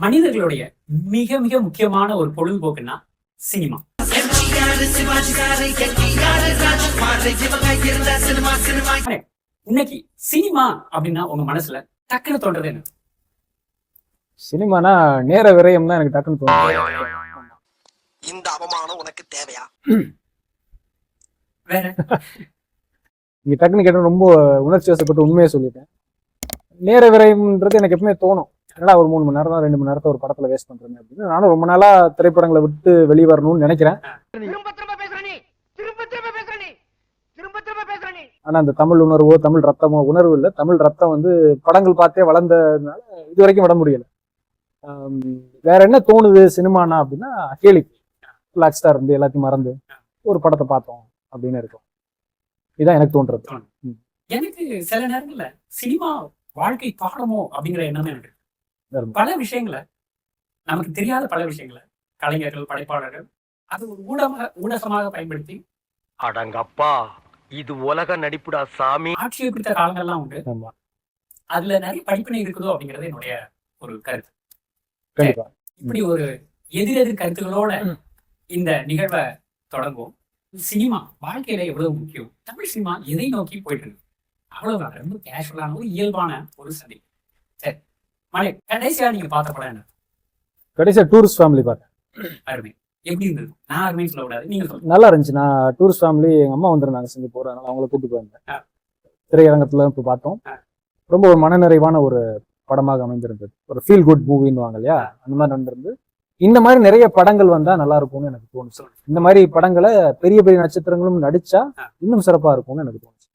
மனிதர்களுடைய மிக மிக முக்கியமான ஒரு பொழுதுபோக்குன்னா சினிமா. இன்னைக்கு சினிமா அப்படின்னா உங்க மனசுல டக்குன்னு தோன்றது என்ன? சினிமானா நேர விரயம் தான் எனக்கு டக்குன்னு தோணும் இந்த அவமானம் உனக்கு தேவையா? வேற? நீங்க டக்குன்னு கேட்ட ரொம்ப உணர்ச்சி வசப்பட்டு உண்மையை சொல்லிட்டேன். நேர விரயம்ன்றது எனக்கு எப்பவுமே தோணும். என்னடா ஒரு மூணு மணி நேரம் தான் ரெண்டு மணி நேரத்தை ஒரு படத்துல வேஸ்ட் பண்றேன் அப்படின்னு. நானும் ரொம்ப நாளா திரைப்படங்களை விட்டு வெளியே வரணும்னு நினைக்கிறேன். திரும்ப திரும்ப பேசுற நீ. திரும்ப திரும்ப பேசுற நீ. திரும்ப திரும்ப பேசுற நீ. ஆனா அந்த தமிழ் உணர்வோ தமிழ் ரத்தமோ உணர்வு இல்லை. தமிழ் ரத்தம் வந்து படங்கள் பார்த்தே வளர்ந்ததுனால இது வரைக்கும் விட முடியல. வேற என்ன தோணுது சினிமானா அப்படின்னா கேலி. பிளாக் ஸ்டார் இருந்து எல்லாத்தையும் மறந்து ஒரு படத்தை பார்த்தோம் அப்படின்னு இருக்கும். இதான் எனக்கு தோன்றது. எனக்கு சில நேரங்கள்ல சினிமா வாழ்க்கை பாடமோ அப்படிங்கிற எண்ணம் எனக்கு. பல விஷயங்களை நமக்கு தெரியாத பல விஷயங்களை கலைஞர்கள் படைப்பாளர்கள் அது ஒரு ஊடக ஊடகமாக பயன்படுத்தி அடங்கப்பா இது உலக நடிப்புடா சாமி. ஆட்சியை பிடித்த காலங்கள்லாம் உண்டு. ஆமா. அதுல நிறைய படிப்பினை இருக்குதோ அப்படிங்கிறது என்னுடைய ஒரு கருத்து. இப்படி ஒரு எதிரெதிர் கருத்துகளோட இந்த நிகழ்வை தொடங்குவோம். சினிமா வாழ்க்கையில எவ்வளவு முக்கியம்? தமிழ் சினிமா எதை நோக்கி போயிட்டு இருக்கு? அவ்வளவுதான் ரொம்ப கேஷுவலான ஒரு இயல்பான ஒரு சதி. சரி. மலை கடைசியா நீங்க பார்த்த படம் என்ன? கடைசியா டூரிஸ்ட் ஃபேமிலி பார்த்தேன் அருமை. எப்படி இருந்தது? நான் அருமைன்னு சொல்லக்கூடாது நீங்க சொல்லுங்க. நல்லா இருந்துச்சு. நான் டூரிஸ்ட் ஃபேமிலி எங்க அம்மா வந்திருந்தாங்க சிங்கப்பூர் அதனால அவங்கள கூட்டு போயிருந்தேன். திரையரங்கத்துல போய் பார்த்தோம். ரொம்ப ஒரு மனநிறைவான ஒரு படமாக அமைந்திருந்தது. ஒரு ஃபீல் குட் மூவின்னு வாங்க இல்லையா அந்த மாதிரி நடந்திருந்து. இந்த மாதிரி நிறைய படங்கள் வந்தா நல்லா இருக்கும்னு எனக்கு தோணுச்சு. இந்த மாதிரி படங்களை பெரிய பெரிய நட்சத்திரங்களும் நடிச்சா. இன்னும் சிறப்பா இருக்கும்னு எனக்கு தோணுச்சு.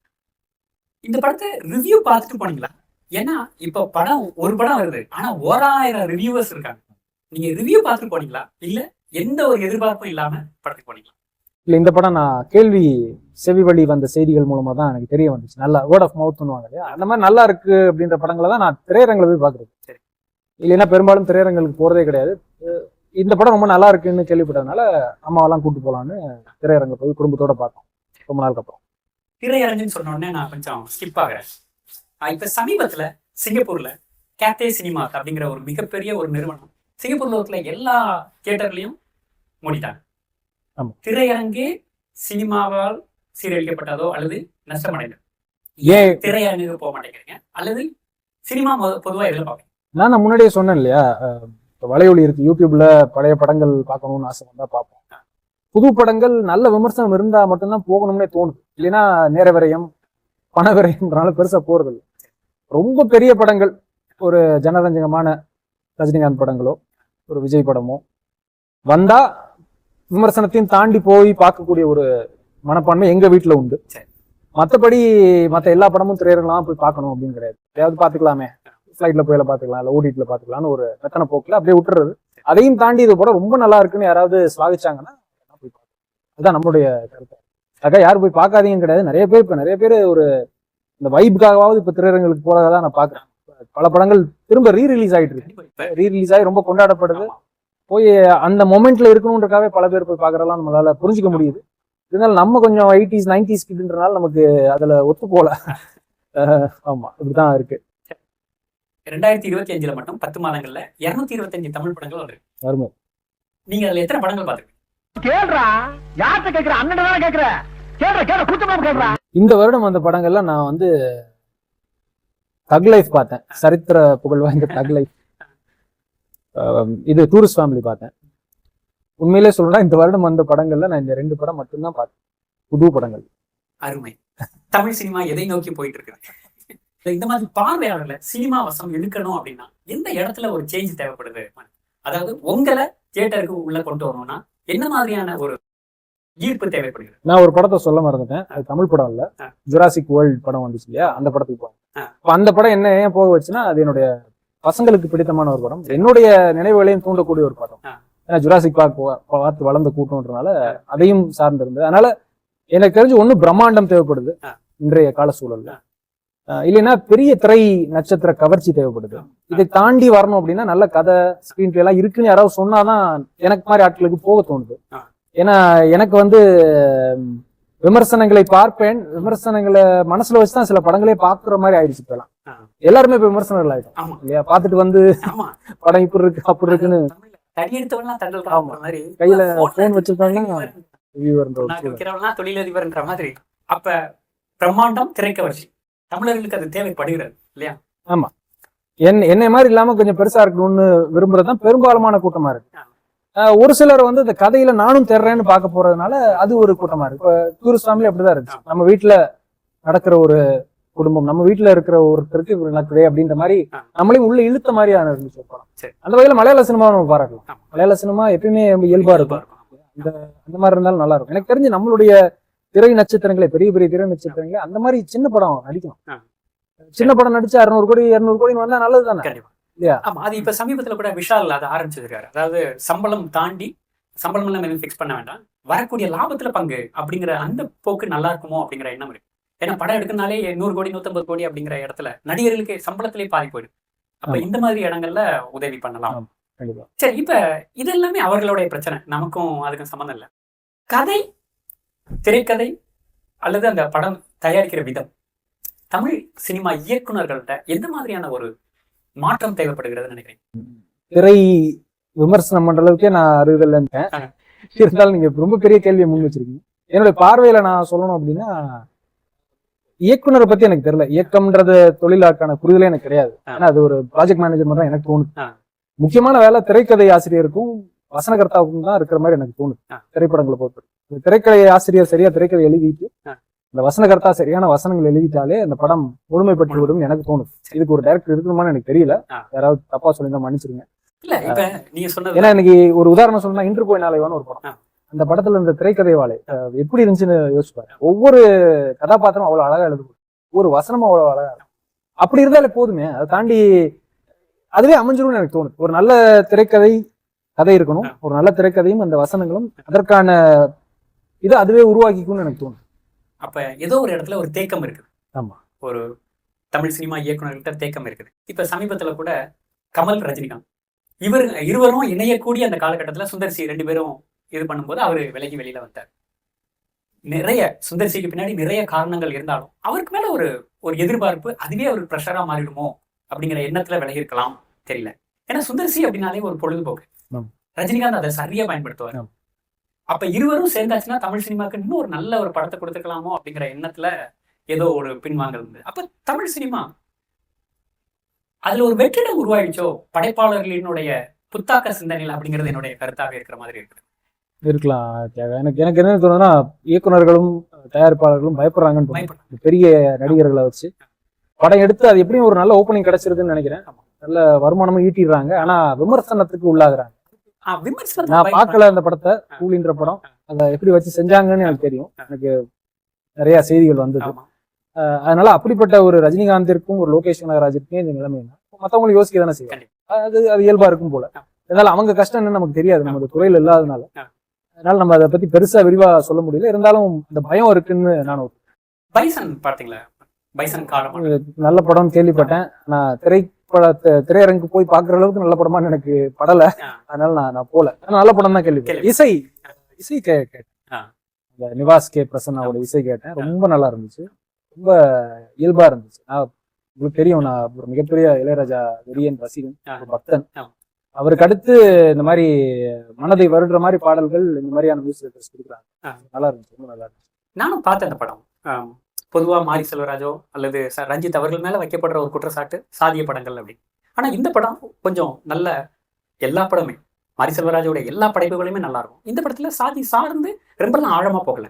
இந்த படத்தை ரிவ்யூ பார்த்துட்டு போனீங்களா? ஏன்னா இப்போ படம் ஒரு படம் வருது. ஆனா ஓராயிரம் ரிவ்யூவர்ஸ் இருக்காங்க. நீங்க ரிவ்யூ பார்த்துட்டு போனீங்களா? இல்ல எந்த ஒரு எதிர்பார்ப்பும் இல்லாம படத்துக்கு போனீங்களா? இல்ல இந்த படம் நான் கேள்வி செவி வழி வந்த செய்திகள் மூலமா தான் எனக்கு தெரிய வந்துச்சு. நல்லா வேர்ட் ஆஃப் வாங்க இல்லையா? அந்த மாதிரி நல்லா இருக்கு அப்படின்ற படங்களை தான் நான் திரையரங்கில் போய் பார்க்குறது. சரி. இல்லைன்னா பெரும்பாலும் திரையரங்களுக்கு போறதே கிடையாது. இந்த படம் ரொம்ப நல்லா இருக்குன்னு கேள்விப்பட்டதுனால அம்மாவெல்லாம் கூட்டு போலான்னு திரையரங்க போய் குடும்பத்தோட பார்த்தோம். ரொம்ப நாளுக்கு அப்புறம். திரையரங்குன்னு சொன்ன உடனே நான் கொஞ்சம் ஸ்கிப் ஆகுறேன். இப்ப சமீபத்துல சிங்கப்பூர்ல கேத்தே சினிமாஸ் அப்படிங்கிற ஒரு மிகப்பெரிய ஒரு நிறுவனம் சிங்கப்பூர்ல இருக்கிற எல்லா தியேட்டர்லயும் மூடிட்டாங்க. திரையரங்கே சினிமாவால் சீரழிக்கப்பட்டதோ அல்லது நஷ்டமடைந்தது. ஏன் திரையரங்குக்கு போக மாட்டேங்கிறீங்க. அல்லது சினிமா பொதுவா எதில் பார்ப்பீங்க? நான் நான் முன்னாடியே சொன்னேன் இல்லையா? இப்ப வலையொலி இருக்கு யூடியூப்ல பழைய படங்கள் பார்க்கணும்னு ஆசை வந்தா பார்ப்போம். புது படங்கள் நல்ல விமர்சனம் இருந்தா மட்டும்தான் போகணும்னே தோணுது. இல்லைன்னா நேர விரயம் பண விரயம்ன்றனால பெருசா போறது இல்ல ரொம்ப பெரிய படங்கள். ஒரு ஜனரஞ்சகமான ரஜினிகாந்த் படங்களோ ஒரு விஜய் படமோ. வந்தா விமர்சனத்தையும் தாண்டி போய் பார்க்கக்கூடிய ஒரு மனப்பான்மை எங்க வீட்டுல உண்டு. மற்றபடி மற்ற எல்லா படமும் திரையரங்கலாம் போய் பார்க்கணும் அப்படின்னு கிடையாது. எதையாவது பார்த்துக்கலாமே. ஃப்ளைட்ல போயில பார்த்துக்கலாம் இல்லை ஓடிட்டுல பார்த்துக்கலாம்னு ஒரு வெத்தனை போக்குல அப்படியே விட்டுறது. அதையும் தாண்டி இது படம் ரொம்ப நல்லா இருக்குன்னு யாராவது சுவாதிச்சாங்கன்னா போய் அதுதான் நம்மளுடைய கருத்து. அக்கா யாரும் போய் பார்க்காதீங்கன்னு கிடையாது. நிறைய பேர் இப்போ நிறைய பேர் ஒரு இந்த வைப்புக்காகவாவது இப்போ திரையரங்களுக்கு போறதா தான் நான் பார்க்குறேன். பல படங்கள் திரும்ப ரீ ரிலீஸ் ஆயிட்டு இருக்கு. ரீ ரிலீஸ் ஆகி ரொம்ப கொண்டாடப்படுது. போய் அந்த மொமெண்ட்ல இருக்கணுன்றக்காகவே பல பேர் போய் பார்க்கறதெல்லாம் நம்மளால புரிஞ்சுக்க முடியுது. இருந்தாலும் நம்ம கொஞ்சம் எயிட்டிஸ் நைன்டிஸ் கிட்ன்றனால நமக்கு அதுல ஒத்து போல ஆமா இப்படிதான் இருக்கு. ரெண்டாயிரத்தி இருபத்தி அஞ்சுல மட்டும் பத்து மாதங்கள்ல இருநூத்தி இருபத்தஞ்சு தமிழ் படங்கள் வந்திருக்கு. அருமை. நீங்க அதுல எத்தனை படங்கள் பார்த்துருக்கீங்க? கேள்றா. யார்கிட்ட கேக்குற? அண்ணன் தானே கேக்குற? கேக்குற கேக்குற கூச்சமா கேக்குறா. இந்த வருடம் வந்த படங்கள்ல நான் வந்து தக் லைஃப் பார்த்தேன். சரித்திர புகழ் வாய்ந்த தக் லைஃப் இது டூரிஸ்ட் ஃபேமிலி பார்த்தேன். உண்மையிலே சொல்லணும்னா இந்த வருடம் வந்த படங்கள்ல நான் இந்த ரெண்டு படம் மட்டும்தான் பார்த்தேன். புது படங்கள். அருமை. தமிழ் சினிமா எதை நோக்கி போயிட்டு இருக்கு இந்த மாதிரி பார்வையாளர்ல சினிமா வசம் எடுக்கணும் அப்படின்னா எந்த இடத்துல ஒரு சேஞ்ச் தேவைப்படுது? அதாவது உங்களை தியேட்டருக்கு உள்ள கொண்டு வரணும்னா என்ன மாதிரியான ஒரு ஈர்ப்பு தேவைப்படுகிறது. நான் ஒரு படத்தை சொல்ல மறந்துட்டேன். அது தமிழ் படம் இல்ல. ஜுராசிக் வேர்ல்ட் படம் வந்துச்சு இல்லையா? அந்த படத்துக்கு போனேன். அந்த படம் என்ன ஏன் போக வச்சுன்னா அது என்னுடைய பசங்களுக்கு பிடித்தமான ஒரு படம். என்னுடைய நினைவுகளையும் தூண்டக்கூடிய ஒரு படம். ஏன்னா ஜுராசிக் பார்க் பார்த்து வளர்ந்த கூட்டம்ன்றனால அதையும் சார்ந்திருந்தது. அதனால எனக்கு தெரிஞ்சு ஒண்ணு பிரம்மாண்டம் தேவைப்படுது. இன்றைய கால சூழல்ல. இல்லைன்னா பெரிய திரை நட்சத்திர கவர்ச்சி தேவைப்படுது. இதை தாண்டி வரணும் அப்படின்னா நல்ல கதை ஸ்கிரீன் பிளே எல்லாம் இருக்குன்னு யாராவது சொன்னாதான் எனக்கு மாதிரி ஆட்களுக்கு போக தோணுது. ஏன்னா எனக்கு வந்து விமர்சனங்களை பார்ப்பேன். விமர்சனங்களை மனசுல வச்சுதான் சில படங்களே பாக்குற மாதிரி ஆயிடுச்சு இப்பெல்லாம். எல்லாருமே இப்ப விமர்சனர்கள் ஆயிட்டோம் ஆமா. இல்லையா? பார்த்துட்டு வந்து ஆமா. படம் இப்படி இருக்கு அப்படி இருக்குன்னு. ஆமா. கையில சூழல். விற்கிறவன்லாம் தொழிலதிபர்ன்ற மாதிரி. அப்ப பிரம்மாண்டம் திரைக்கவர்ச்சி தமிழர்களுக்கு அது தேவைப்படுகிறது இல்லையா? என் என்னை மாதிரி இல்லாம கொஞ்சம் பெருசா இருக்கணும்னு விரும்புறதுதான் பெரும்பாலுமான கூட்டமா இருக்கு. ஒரு சிலர் வந்து இந்த கதையில நானும் தேர்றேன்னு பார்க்க போறதுனால அது ஒரு கூட்டமா இருக்கு இப்ப டூரிஸ்ட் ஃபேமிலி அப்படிதான் இருந்துச்சு நம்ம வீட்டுல நடக்கிற ஒரு குடும்பம் நம்ம வீட்டுல இருக்கிற ஒருத்தருக்கு இப்படி நடக்குதே அப்படின்ற மாதிரி. நம்மளையும் உள்ள இழுத்த மாதிரியான இருந்துச்சு படம். அந்த வகையில மலையாள சினிமாவை நம்ம பாராட்டலாம். மலையாள சினிமா எப்பயுமே ரொம்ப இயல்பா இருக்கும் இருக்கும். அந்த மாதிரி இருந்தாலும் நல்லா இருக்கும் எனக்கு தெரிஞ்சு நம்மளுடைய திரை நட்சத்திரங்களே பெரிய பெரிய திரை நட்சத்திரங்களே அந்த மாதிரி சின்ன படம் நடிக்கணும். சின்ன படம் நடிச்சு அறுநூறு கோடி இருநூறு கோடி வந்தா நல்லது தானே? ஆமா அது இப்ப சமீபத்துல கூட விஷால் அதை ஆரம்பிச்சிருக்காரு. அதாவது சம்பளம் தாண்டி சம்பளம் எல்லாம் ஃபிக்ஸ் பண்ண வேண்டாம். வரக்கூடிய லாபத்துல பங்கு அப்படிங்கிற அந்த போக்கு நல்லா இருக்குமோ அப்படிங்கிற எண்ணம் இருக்கு. ஏன்னா படம் எடுக்கனாலே நூறு கோடி நூத்தம்பது கோடி அப்படிங்கிற இடத்துல நடிகர்களுக்கு சம்பளத்திலே பாதி போயிடும். அப்ப. இந்த மாதிரி இடங்கள்ல உதவி பண்ணலாம். சரி இப்ப இது எல்லாமே அவர்களுடைய பிரச்சனை. நமக்கும் அதுக்கும் சம்மந்தம் இல்லை. கதை திரைக்கதை அல்லது அந்த படம் தயாரிக்கிற விதம். தமிழ் சினிமா இயக்குனர்கள்ட்ட எந்த மாதிரியான ஒரு மாற்றம் தேவைப்படுகிறதுன்னு நினைக்கிறேன் திரை விமர்சனம் பண்ற அளவுக்கே நான் ஆ. இருந்தாலும் நீங்க ரொம்ப பெரிய கேள்வியை முன் வச்சிருக்கீங்க என்னுடைய பார்வையில நான் சொல்லணும் அப்படின்னா இயக்குனரை பத்தி எனக்கு தெரியல இயக்கம்ன்றது தொழிலாக்கான புரிதலே எனக்கு கிடையாது ஆ. ஏன்னா அது ஒரு ப்ராஜெக்ட் மேனேஜர் மாதிரி எனக்கு தோணுது. முக்கியமான வேலை திரைக்கதை ஆசிரியருக்கும் வசனகர்த்தாவுக்கும் தான் இருக்கிற மாதிரி எனக்கு தோணுது. திரைப்படங்களை பொறுத்து திரைக்கதை ஆசிரியர் சரியா திரைக்கதை எழுதிட்டு. இந்த வசனகர்த்தா சரியான வசனங்கள் எழுதிட்டாலே அந்த படம் முழுமை பெற்று விடும் எனக்கு தோணுது இதுக்கு ஒரு டைரக்டர் இருக்கணுமான்னு எனக்கு தெரியல. யாராவது தப்பா சொல்லியிருந்தா மன்னிச்சிருங்க. ஏன்னா இன்னைக்கு ஒரு உதாரணம் சொல்லணும்னா இன்று போய் நாளைவான ஒரு படம். அந்த படத்துல இந்த திரைக்கதை வாழை அஹ், எப்படி இருந்துச்சுன்னு யோசிப்பாரு. ஒவ்வொரு கதாபாத்திரம் அவ்வளவு அழகா எழுது ஒவ்வொரு வசனமும் அவ்வளவு அழகா. அப்படி இருந்தாலே போதுமே அதை தாண்டி அதுவே அமைஞ்சிரும்னு எனக்கு தோணுது. ஒரு நல்ல திரைக்கதை கதை இருக்கணும். ஒரு நல்ல திரைக்கதையும் அந்த வசனங்களும் அதற்கான இதை அதுவே உருவாக்கிக்கும்னு எனக்கு தோணுது. அப்ப ஏதோ ஒரு இடத்துல ஒரு தேக்கம் இருக்குது ஆமா. ஒரு தமிழ் சினிமா இயக்குனர்கிட்ட தேக்கம் இருக்குது இப்ப சமீபத்துல கூட கமல் ரஜினிகாந்த் இவர் இருவரும் இணையக்கூடிய அந்த காலகட்டத்துல சுந்தர்சி ரெண்டு பேரும் இது பண்ணும்போது அவர் விலகி வெளியில வந்தார் நிறைய சுந்தர்சிக்கு பின்னாடி நிறைய காரணங்கள் இருந்தாலும் அவருக்கு மேல ஒரு ஒரு எதிர்பார்ப்பு அதுவே ஒரு ப்ரெஷரா மாறிடுமோ அப்படிங்கிற எண்ணத்துல விலகி இருக்கலாம் தெரியல ஏன்னா சுந்தர்சி அப்படின்னாலே ஒரு பொழுதுபோக்கு. ரஜினிகாந்த் அதை சரியா பயன்படுத்துவார். அப்ப இருவரும் சேர்ந்தாச்சுன்னா தமிழ் சினிமாக்கு இன்னும் ஒரு நல்ல ஒரு படத்தை கொடுத்துக்கலாமோ அப்படிங்கிற எண்ணத்துல ஏதோ ஒரு பின்வாங்கல் இருந்தது அப்ப தமிழ் சினிமா அதுல ஒரு வெற்றிடம் உருவாயிடுச்சோ? படைப்பாளர்களினுடைய புத்தாக்க சிந்தனைகள் அப்படிங்கிறது என்னுடைய கருத்தாவே இருக்கிற மாதிரி இருக்கு இருக்கலாம். எனக்கு எனக்கு என்ன தோணுதுன்னா இயக்குனர்களும் தயாரிப்பாளர்களும் பயப்படுறாங்கன்னு பெரிய நடிகர்களை வச்சு. படம் எடுத்து அது எப்படியும் ஒரு நல்ல ஓப்பனிங் கிடைச்சிருக்குன்னு நினைக்கிறேன். நல்ல வருமானமும் ஈட்டிடுறாங்க. ஆனா விமர்சனத்துக்கு உள்ளாகுறாங்க. நான் பார்க்கல அந்த படத்தை கூலின்ற படம். அதை எப்படி வச்சு செஞ்சாங்கன்னு எனக்கு தெரியும். எனக்கு நிறைய செய்திகள் வந்தது. அதனால அப்படிப்பட்ட ஒரு ரஜினிகாந்திற்கும் ஒரு லோகேஷ் கனகராஜுக்கும் இந்த நிலைமை மத்தவங்களும் யோசிக்க தானே செய்யும். அது அது இயல்பா இருக்கும் போல. அதனால அவங்க கஷ்டம் என்னன்னு நமக்கு தெரியாது. நம்ம துறையில இல்லாதனால. அதனால நம்ம அதை பத்தி பெருசா விரிவா சொல்ல முடியல. இருந்தாலும் இந்த பயம் இருக்குன்னு நான் பைசன் பார்த்தீங்களா? பைசன் காலம் நல்ல படம் கேள்விப்பட்டேன். நான் திரைப்பட தி- திரையரங்கு போய் பாக்குற அளவுக்கு நல்ல படமான்னு எனக்கு படல. அதனால நான் நான் போல. நல்ல படம் தான் கேள்வி. இசை. இசை கே கேட்டேன். இந்த நிவாஸ் கே. பிரசன்னாவோட இசை கேட்டேன். ரொம்ப நல்லா இருந்துச்சு. ரொம்ப இயல்பா இருந்துச்சு. நான் உங்களுக்கு தெரியும் நான் ஒரு மிகப்பெரிய இளையராஜா வெறியன் ரசிகன் பக்தன். அவருக்கு அடுத்து இந்த மாதிரி மனதை வருடுற மாதிரி பாடல்கள் இந்த மாதிரியான மியூசிக் கொடுக்குறாங்க. நல்லா இருந்துச்சு. ரொம்ப நல்லா இருந்துச்சு. நானும் பார்த்தேன் அந்த படம். ஆம். பொதுவா மாரி செல்வராஜோ அல்லது ரஞ்சித் அவர்கள் மேல வைக்கப்படுற ஒரு குற்றச்சாட்டு சாதிய படங்கள் அப்படி ஆனா இந்த படம் கொஞ்சம் நல்ல எல்லா படமே மாரி செல்வராஜோட எல்லா படைப்புகளுமே நல்லா இருக்கும் இந்த படத்துல சாதி சார்ந்து ரொம்பலாம் ஆழமா போகல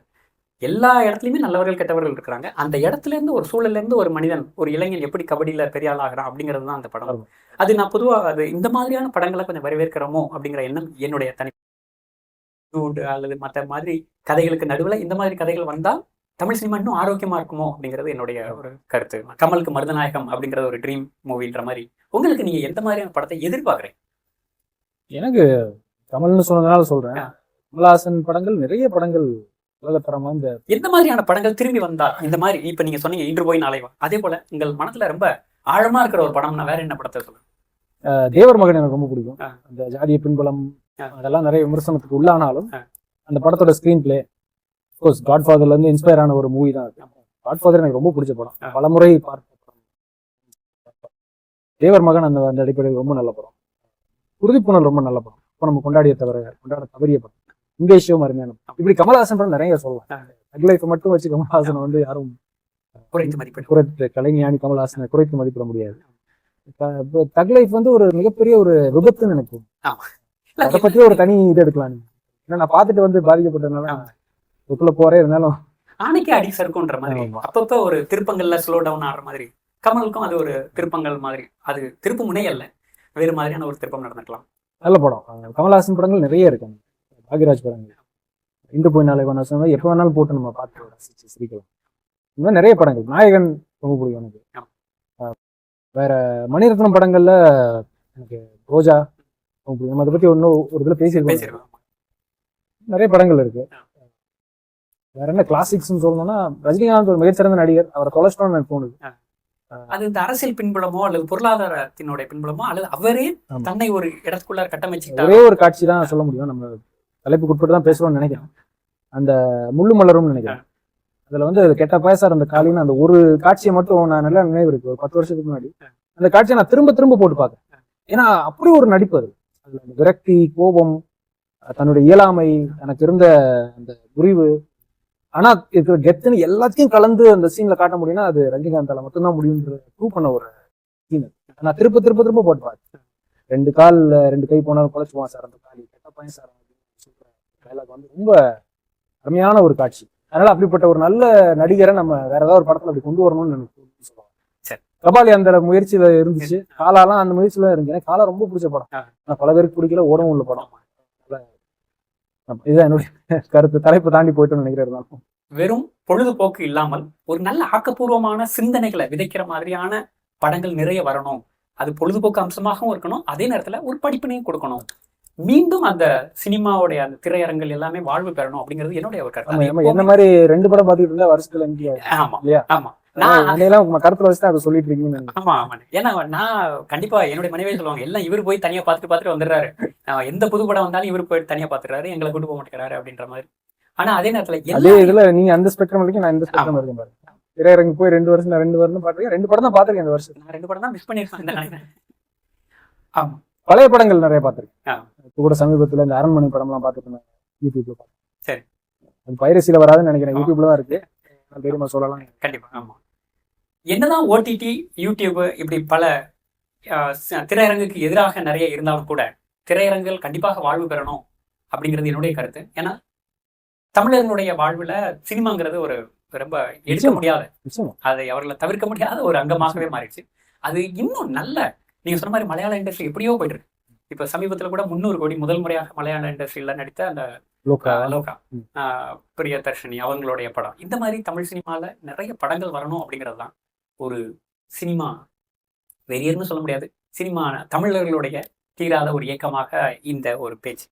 எல்லா இடத்துலயுமே நல்லவர்கள் கெட்டவர்கள் இருக்கிறாங்க அந்த இடத்துல இருந்து ஒரு சூழல்ல இருந்து ஒரு மனிதன் ஒரு இளைஞன் எப்படி கபடியில பெரிய ஆள் ஆகிறான் அப்படிங்கிறது தான் அந்த படம். அது நான் பொதுவா அது இந்த மாதிரியான படங்களை கொஞ்சம் வரவேற்கிறோமோ அப்படிங்கிற எண்ணம் என்னுடைய தனி அல்லது மற்ற மாதிரி கதைகளுக்கு நடுவுல இந்த மாதிரி கதைகள் வந்தால் தமிழ் சினிமா இன்னும் ஆரோக்கியமா இருக்குமோ அப்படிங்கிறது என்னுடைய ஒரு கருத்து கமலுக்கு மருதநாயகம் அப்படிங்கிறது ஒரு ட்ரீம் மூவின்ற மாதிரி உங்களுக்கு நீங்க எந்த மாதிரியான படத்தை எதிர்பார்க்குறீங்க எனக்கு கமல்னு சொன்னதுனால சொல்றேன். கமலஹாசன் படங்கள் நிறைய படங்கள் உலகத்தரமா இந்த எந்த மாதிரியான படங்கள் திரும்பி வந்தா இந்த மாதிரி இப்ப நீங்க சொன்னீங்க இன்று போய் நாளை அதே போல உங்கள் மனதுல ரொம்ப ஆழமா இருக்கிற ஒரு படம்னா வேற என்ன படத்தை சொல்லுங்க தேவர் மகன் எனக்கு ரொம்ப பிடிக்கும். அந்த ஜாதிய பின்புலம். அதெல்லாம் நிறைய விமர்சனத்துக்கு உள்ளானாலும். அந்த படத்தோட ஸ்கிரீன் பிளே கோர்ஸ் காட்ஃபாதர்ல இருந்து இன்ஸ்பயர் ஆன ஒரு மூவி தான் அது. காட்ஃபாதர் எனக்கு ரொம்ப பிடிச்ச படம். பலமுறை பார்த்த தேவர் மகன் அந்த அந்த அடிப்படையில் ரொம்ப நல்ல படம். உறுதிப்புணல் ரொம்ப நல்ல படம். இப்போ நம்ம கொண்டாடிய தவிர கொண்டாட தவறிய படம். இங்கேஷோ அருமையான. இப்படி கமலஹாசன் படம் நிறைய சொல்லலாம் தக் லைஃப் மட்டும் வச்சு கமலஹாசனை வந்து யாரும் குறைத்து மதிப்பிடும் குறைத்து கலைஞானி கமலஹாசனை குறைத்து மதிப்பிட முடியாது. த- இப்போ தக் லைஃப் வந்து ஒரு மிகப்பெரிய ஒரு விபத்துன்னு எனக்கு இல்ல, அதை பத்தி ஒரு தனி இது எடுக்கலாம். ஏன்னா நான் பார்த்துட்டு வந்து பாதிக்கப்பட்டதுனால இதுக்குள்ள போறே இருந்தாலும் ஆணைக்கு அடி சறுக்குன்ற மாதிரி. அப்பப்ப ஒரு திருப்பங்கள்ல ஸ்லோ டவுன் ஆடுற மாதிரி. கமலுக்கும் அது ஒரு திருப்பங்கள் மாதிரி. அது திருப்பு முனை அல்ல. வேறு மாதிரியான ஒரு திருப்பம் நடந்துக்கலாம். நல்ல படம். கமலஹாசன் படங்கள் நிறைய இருக்கு. பாக்யராஜ் படங்கள். இந்து போய் நாளை வனசம் எப்போ வேணாலும் போட்டு நம்ம பார்த்து ரசிச்சு சிரிக்கலாம். இந்த மாதிரி நிறைய படங்கள். நாயகன் ரொம்ப பிடிக்கும் எனக்கு. வேற மணிரத்னம் படங்கள்ல எனக்கு ரோஜா ரொம்ப பிடிக்கும். நம்ம அதை பத்தி ஒன்றும் ஒரு இதுல பேசிருக்கோம் நிறைய படங்கள் இருக்கு. வேற என்ன கிளாசிக்ஸ்னு சொல்லணும்னா ரஜினிகாந்த் ஒரு மிகச்சிறந்த நடிகர். அவரை தொலைச்சிட்டோம்னு எனக்கு தோணுது. அது இந்த அரசியல் பின்புலமோ அல்லது பொருளாதாரத்தினுடைய பின்புலமோ அல்லது அவரே. தன்னை ஒரு இடத்துக்குள்ள கட்டமைச்சுக்கிட்டாரோ ஒரே ஒரு காட்சி தான் சொல்ல முடியும். நம்ம தலைப்புக்கு உட்பட்டு தான் பேசுறோம்னு நினைக்கிறேன். அந்த முள்ளு மலரும்னு நினைக்கிறேன். அதுல வந்து கெட்ட பயசார் அந்த காலின்னு அந்த ஒரு காட்சியை மட்டும் நான் நல்லா நினைவு இருக்கு. ஒரு பத்து வருஷத்துக்கு முன்னாடி. அந்த காட்சியை நான் திரும்ப திரும்ப போட்டு பார்க்கறேன். ஏன்னா அப்படி ஒரு நடிப்பு அது. அதுல விரக்தி கோபம் தன்னுடைய இயலாமை எனக்கு இருந்த அந்த புரிவு ஆனா இருக்கிற கெத்துன்னு எல்லாத்தையும் கலந்து அந்த சீன்ல காட்ட முடியும்னா அது ரஜினிகாந்தால மட்டும்தான் முடியும்ன்ற ப்ரூவ் பண்ண ஒரு சீன் நான் திரும்ப திரும்ப திரும்ப போட்டு பார்த்தேன் ரெண்டு கால் ரெண்டு கை போனாலும் குலைச்சுவான் சார் அந்த காலி. கெட்ட பையன் சார் dialogue வந்து ரொம்ப அருமையான ஒரு காட்சி. அதனால அப்படிப்பட்ட ஒரு நல்ல நடிகரை நம்ம வேற ஏதாவது ஒரு படத்துல அப்படி கொண்டு வரணும்னு எனக்கு சொல்லுவாங்க சரி. கபாலி அந்த முயற்சியில இருந்துச்சு. காலாலாம் அந்த முயற்சியில இருந்துச்சு. எனக்கு காலா ரொம்ப பிடிச்ச படம். ஆனா பல பேருக்கு பிடிக்கல. ஓடவும் உள்ள படம். இதுதான் என்னுடைய கருத்து. தலைப்பு தாண்டி போயிட்டோம்னு நினைக்கிறேன். வெறும் பொழுதுபோக்கு இல்லாமல் ஒரு நல்ல ஆக்கப்பூர்வமான சிந்தனைகளை விதைக்கிற மாதிரியான படங்கள் நிறைய வரணும். அது பொழுதுபோக்கு அம்சமாகவும் இருக்கணும். அதே நேரத்துல ஒரு படிப்பினையும் கொடுக்கணும். மீண்டும் அந்த சினிமாவுடைய அந்த திரையரங்கள் எல்லாமே வாழ்வு பெறணும் அப்படிங்கிறது என்னுடைய ஒரு கருத்து. என்ன மாதிரி ரெண்டு படம் பார்த்துட்டு இருந்தா வருஷத்துல ஆமா? ஆமா. நான் கருத்துல வச்சு அதை சொல்லிட்டு. ஆமா ஆமா. ஏன்னா நான் கண்டிப்பா என்னுடைய மனைவியே சொல்லுவாங்க எல்லாம் இவர் போய் தனியா பார்த்துட்டு பார்த்துட்டு வந்துடுறாரு. எந்த புது படம் வந்தாலும் இவர் போய் தனியா பார்த்துறாரு எங்களை கூட்டு போக மாட்டேங்கிறாரு அப்படின்ற மாதிரி. ஆனா அதே நேரத்துல அதே இதுல நீங்க அந்த ஸ்பெக்ட்ரம் வரைக்கும் நான் இந்த ஸ்பெக்ட்ரம் பாருங்க. திரையரங்கு போய் ரெண்டு வருஷம் ரெண்டு வருஷம் பாத்துருக்கேன் ரெண்டு படம் தான் பாத்திருக்கேன் இந்த வருஷம் நான் ரெண்டு படம் தான் மிஸ் பண்ணிருக்கேன் ஆமா. பழைய படங்கள் நிறைய பார்த்திருக்கேன். ஆ. இப்போ கூட சமீபத்துல இந்த அரண்மனை படம்லாம் பார்த்துட்டு இருந்தேன். யூடியூப்ல சரி. பைரசியில வராதுன்னு நினைக்கிறேன். யூடியூப்ல தான் இருக்கு. நான் தெரியுமா சொல்லலாம். கண்டிப்பா ஆமா. என்னதான் ஓடிடி யூடியூப் இப்படி பல திரையரங்குக்கு எதிராக நிறைய இருந்தாலும் கூட திரையரங்குகள் கண்டிப்பாக வாழ்வு பெறணும் அப்படிங்கிறது என்னுடைய கருத்து. ஏன்னா தமிழர்களுடைய வாழ்வுல சினிமாங்கிறது ஒரு ரொம்ப எடுக்க. முடியாத அதை அவர்களை தவிர்க்க முடியாத ஒரு அங்கமாகவே மாறிடுச்சு. அது இன்னும் நல்ல நீங்க சொன்ன மாதிரி மலையாள இண்டஸ்ட்ரி எப்படியோ போயிட்டு இருக்கு இப்ப சமீபத்துல கூட முந்நூறு கோடி முதல் முறையாக மலையாள இண்டஸ்ட்ரியில நடித்த அந்த லோகா. ஆஹ் பிரியதர்ஷினி அவங்களுடைய படம். இந்த மாதிரி தமிழ் சினிமால நிறைய படங்கள் வரணும் அப்படிங்கிறது தான். ஒரு சினிமா வெறியர்னு சொல்ல முடியாது. சினிமா தமிழர்களுடைய தீராத ஒரு இயக்கமாக இந்த ஒரு பேச்சு.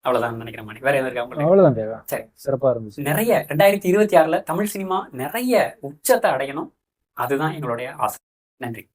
அவ்வளவுதான் நினைக்கிறேன் மணி. வேற எதுவும் இருக்கா அவ்வளவுதான் சரி. சிறப்பா இருந்துச்சு. நிறைய ரெண்டாயிரத்தி இருபத்தி ஆறுல தமிழ் சினிமா நிறைய உச்சத்தை அடையணும். அதுதான் எங்களுடைய ஆசை. நன்றி.